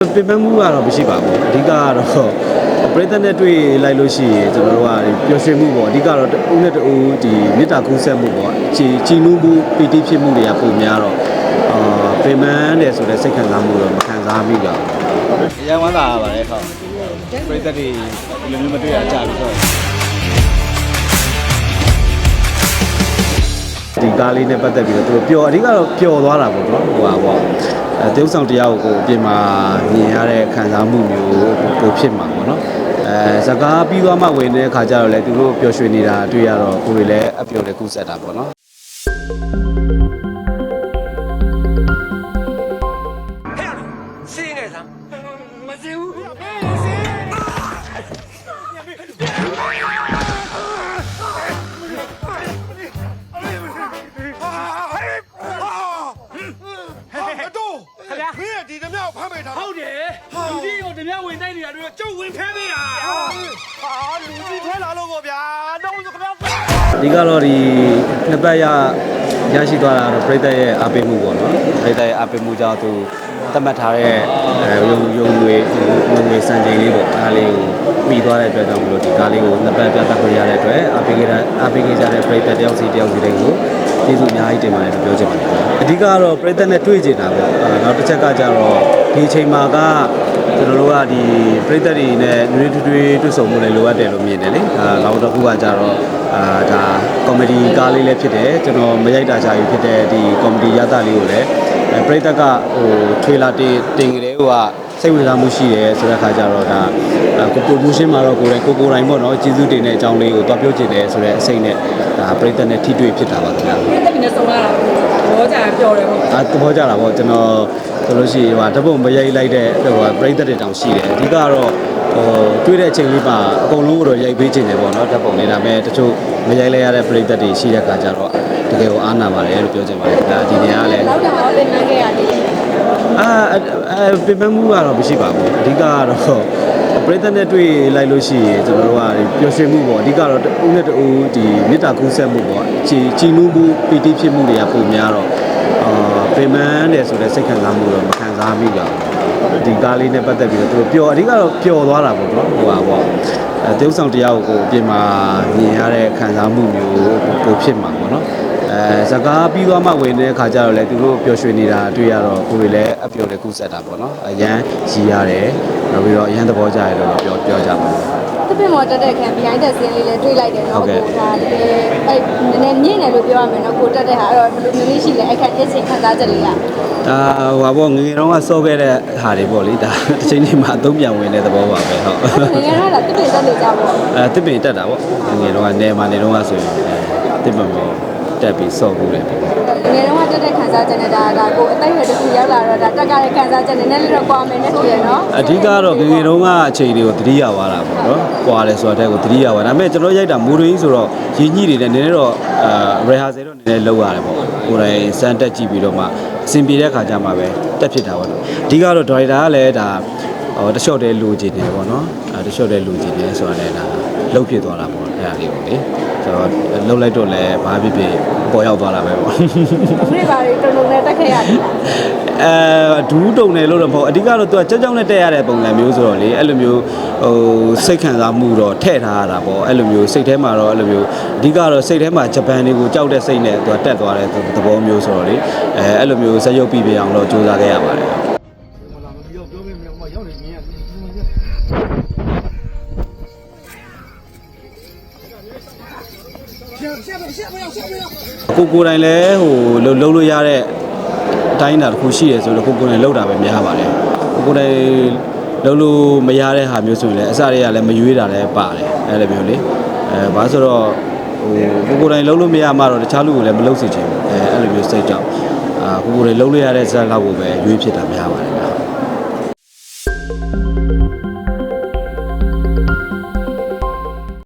ပြင်ပန်းမှုကတော့မရှိပါဘူးအဓိကကတော့ပရိသတ်နဲ့တွေ့လိုက်လို့ရှိရင်ကျွန်တော်တို့ကဒီပျော်ရွှင်မှုပေါ့အဓိကတော့တဦးနဲ့တဦးဒီမေတ္တာကူးဆက်မှုပေါ့ချီချီနူးမှုပီတိဖြစ်မှုတွေကပုံများတော့အာပြင်ပန်းတယ်ဆိုတဲ့စိတ်ခံစားမှုတော့မခံစားမိပါဘူးရန်ဝမ်းသာရပါတယ်ဟုတ်ပရိသတ်တွေဒီလိုမျိုးမတွေ့ရကြဘူးဆိုတော့ဒီကားလေးနဲ့ပတ်သက်ပြီးတော့သူတို့ပျော်အဓိကတော့ပျော်သွားတာပေါ့နော်ဟိုပါပေါ့ အဲတရုပ်ဆောင်တရားကိုကိုအပြင်မှာမြင်ရတဲ့ခံစားမှုမျိုးကိုဖြစ်မှာပေါ့နော်အဲစကားပြီးသွားမှဝင်တဲ့ခါကျတော့လေသူတို့ပျော်ရွှင်နေတာတွေ့ရတော့ကိုယ်တွေလည်းအပျော်တွေကူးဆက်တာပေါ့နော်ဟဲ့ရစီးနေလားမစီးဘူး မဝင်တိုက်နေတာတို့ကျုပ်ဝင်ဖဲပေးတာဟာလူကြီးထဲလာလို့ပေါ့ဗျာတော့ဆိုခင်ဗျာအဓိကတော့ဒီနှစ်ပတ်ရရရှိသွားတာတော့ပြည်သက်ရဲ့အားပေးမှုပေါ့နော်ပြည်သက်ရဲ့အားပေးမှုကြောင့်သူသတ်မှတ်ထားတဲ့အဲရုံရုံငွေငွေစံချိန်လေးပေါ့အားလေးကိုပြီးသွားတဲ့အတွက်ကြောင့်မလို့ဒီကားလေးကိုနှစ်ပတ်ပြသခွင့်ရတဲ့အတွက်အားပေးကြတဲ့အားပေးကြတဲ့ပြည်သက်တယောက်စီတယောက်စီတွေကိုကျေးဇူးအများကြီးတင်ပါတယ်လို့ပြောချင်ပါတယ်အဓိကတော့ပြည်သက်နဲ့တွေ့ကြတာပေါ့နောက်တစ်ချက်ကကြတော့ဒီအချိန်မှာက ကျွန်တော်တို့ကဒီပြည်သက်တွေနဲ့နွေးထွေးထွေးတွေ့ဆုံမှုလည်းလိုအပ်တယ်လို့မြင်တယ်လေအာနောက်တစ်ခုကကြတော့အာဒါကောမဒီကားလေးလည်းဖြစ်တယ်ကျွန်တော်မရိုက်တာချာယူဖြစ်တဲ့ဒီကောမဒီရသလေးကိုလည်းအဲပြည်သက်ကဟိုထွေလာတင်တင်ကြတဲ့ဟိုကစိတ်ဝင်စားမှုရှိတယ်ဆိုတဲ့အခါကျတော့ဒါအာကိုပရိုမိုးရှင်းမှာတော့ကိုယ်တိုင်ကိုကိုယ်တိုင်ပေါ့နော်ကျေးဇူးတင်တဲ့အကြောင်းလေးကိုတွားပြောချင်တယ်ဆိုတဲ့အစိတ်နဲ့ဒါပြည်သက်နဲ့ထိတွေ့ဖြစ်တာပါခင်ဗျာတက်ပြီးနဲ့ဆုံးလာတာဘောကြပျော်တယ်ပေါ့အာသဘောကျတာပေါ့ကျွန်တော် ဆိုလို့ရှိရင်ဟိုတပုတ်မရိုက်လိုက်တဲ့ဟိုပရိသတ်တွေတောင်ရှိတယ်အဓိကတော့ဟိုတွေ့တဲ့အချိန်လေးမှာအကုန်လုံးကိုတော့ရိုက်ပေးခြင်းတယ်ပေါ့နော်ဓာတ်ပုံလေးဒါပေမဲ့တချို့မရိုက်လိုက်ရတဲ့ပရိသတ်တွေရှိတဲ့အခါကျတော့တကယ်ကိုအားနာပါတယ်လို့ပြောချင်ပါတယ်ဒါဒီနေရာကလည်းလောက်တောင်တော့တင်နေခဲ့ရတယ်အာအဲပြင်ပန်းမှုကတော့မရှိပါဘူးအဓိကကတော့ပရိသတ်နဲ့တွေ့လိုက်လို့ရှိရင်ကျွန်တော်တို့ကပျော်ရွှင်မှုပေါ့အဓိကတော့တဦးနဲ့တဦးဒီမေတ္တာကူးဆက်မှုပေါ့ချီချီနူးမှုပီတိဖြစ်မှုတွေကပုံများတော့အာ ပင်ပန်းတယ်ဆိုတဲ့စိတ်ခံစားမှုတော့မခံစားမိပါဘူးဒီကားလေးနဲ့ပတ်သက်ပြီးတော့သူတို့ပျော်အဓိကတော့ပျော်သွားတာပေါ့နော်ဟိုပါပေါ့အဲတရုပ်ဆောင်တရားကိုကိုအပြင်မှာမြင်ရတဲ့ခံစားမှုမျိုးကိုဖြစ်မှာပေါ့နော်အဲစကားပြီးသွားမှဝင်တဲ့အခါကျတော့လေသူတို့ပျော်ရွှင်နေတာတွေ့ရတော့ကိုယ်တွေလည်းအပျော်တွေကူးဆက်တာပေါ့နော်အရန်ရီရတယ်နောက်ပြီးတော့အရန်သဘောကျရတယ်လို့ပြောပြောကြပါတယ်တပင်မော်တက်တဲ့ခံ behind the scene လေးလည်းတွေ့လိုက်တယ်နော်ဒါတကယ်အဲ့ နည်းနည်းမြင့်တယ်လို့ပြောရမယ်နော်ကိုတက်တဲ့ဟာအဲ့တော့ဘယ်လိုမျိုးလေးရှိလဲအခက်အချင်းခံစားချက်လေးကဒါဟိုပါပေါ့ငယ်ငယ်တုန်းကစောခဲ့တဲ့ဟာတွေပေါ့လေဒါတစ်ချိန်ချိန်မှာအသုံးပြန်ဝင်တဲ့သဘောပါပဲဟုတ်ငယ်ငယ်တော့တပင်တက်နေကြပေါ့အဲတစ်ပင်တက်တာပေါ့ငယ်ငယ်တုန်းကနေမှာနေတုန်းကဆိုရင်တစ်ပင်ပေါ့ တက်ပြီးစော့ဘူးလေပေါ့ငယ်တော့တက်တဲ့ခံစားချက်နဲ့ဒါဒါကိုအသက်အရွယ်တစ်ခုရောက်လာတော့ဒါတက်ကြတဲ့ခံစားချက်နည်းနည်းလေးတော့ကွာမယ်နဲ့ဆိုရနော်အဓိကတော့ငယ်ငယ်တုန်းကအချိန်တွေကိုသတိရသွားတာပေါ့နော်။ကွာတယ်ဆိုတာတဲ့ကိုသတိရသွားဒါပေမဲ့ကျွန်တော်ရိုက်တာမူရင်းဆိုတော့ရင်းညှိတွေနဲ့နည်းနည်းတော့အာ rehearsal တော့နည်းနည်းလုပ်ရတယ်ပေါ့။ကိုယ်တိုင်စမ်းတက်ကြည့်ပြီးတော့မှအဆင်ပြေတဲ့ခါကျမှပဲတက်ဖြစ်တာပေါ့နော်။အဓိကတော့ director ကလည်းဒါဟိုတလျှော့တဲလိုချင်တယ်ပေါ့နော်။အဲတလျှော့တဲလိုချင်တယ်ဆိုတာလည်းဒါလှုပ်ဖြစ်သွားတာပေါ့အဲ့ဒါလေးပေါ့လေ။ ဆိုတော့လှုပ်လိုက်တော့လည်းဘာဖြစ်ဖြစ်ပေါ်ရောက်သွားတာပဲပေါ့။အမေပါရီတုံတုံနဲ့တက်ခဲ့ရတယ်အဲဒူးတုံတယ်လို့တော့မဟုတ်အဓိကတော့သူကကြောက်ကြောက်နဲ့တက်ရတဲ့ပုံစံမျိုးဆိုတော့လေအဲ့လိုမျိုးဟိုစိတ်ခံစားမှုတော့ထည့်ထားရတာပေါ့အဲ့လိုမျိုးစိတ်ထဲမှာတော့အဲ့လိုမျိုးအဓိကတော့စိတ်ထဲမှာဂျပန်တွေကိုကြောက်တဲ့စိတ်နဲ့သူကတက်သွားတဲ့သဘောမျိုးဆိုတော့လေအဲအဲ့လိုမျိုးစက်ရုပ်ပြီးပြအောင်တော့စူးစမ်းခဲ့ရပါတယ် ကိုကိုယ်တိုင်လည်းဟိုလှုပ်လှုပ်လို့ရတဲ့အတိုင်းအတာတစ်ခုရှိရဆိုတော့ကိုကိုယ်တိုင်လှုပ်တာပဲများပါတယ်ကိုကိုယ်တိုင်လှုပ်လို့မရတဲ့ဟာမျိုးဆိုရင်လည်းအစတွေကလည်းမရွေးတာလည်းပါတယ်အဲ့လိုမျိုးလေအဲဘာဆိုတော့ဟိုကိုကိုယ်တိုင်လှုပ်လို့မရမှတော့တခြားလူကိုလည်းမလှုပ်စေချင်ဘူးအဲအဲ့လိုမျိုးစိတ်ကြောင့်အာကိုကိုယ်တိုင်လှုပ်လို့ရတဲ့ဇာတ်လောက်ကိုပဲရွေးဖြစ်တာများပါတယ်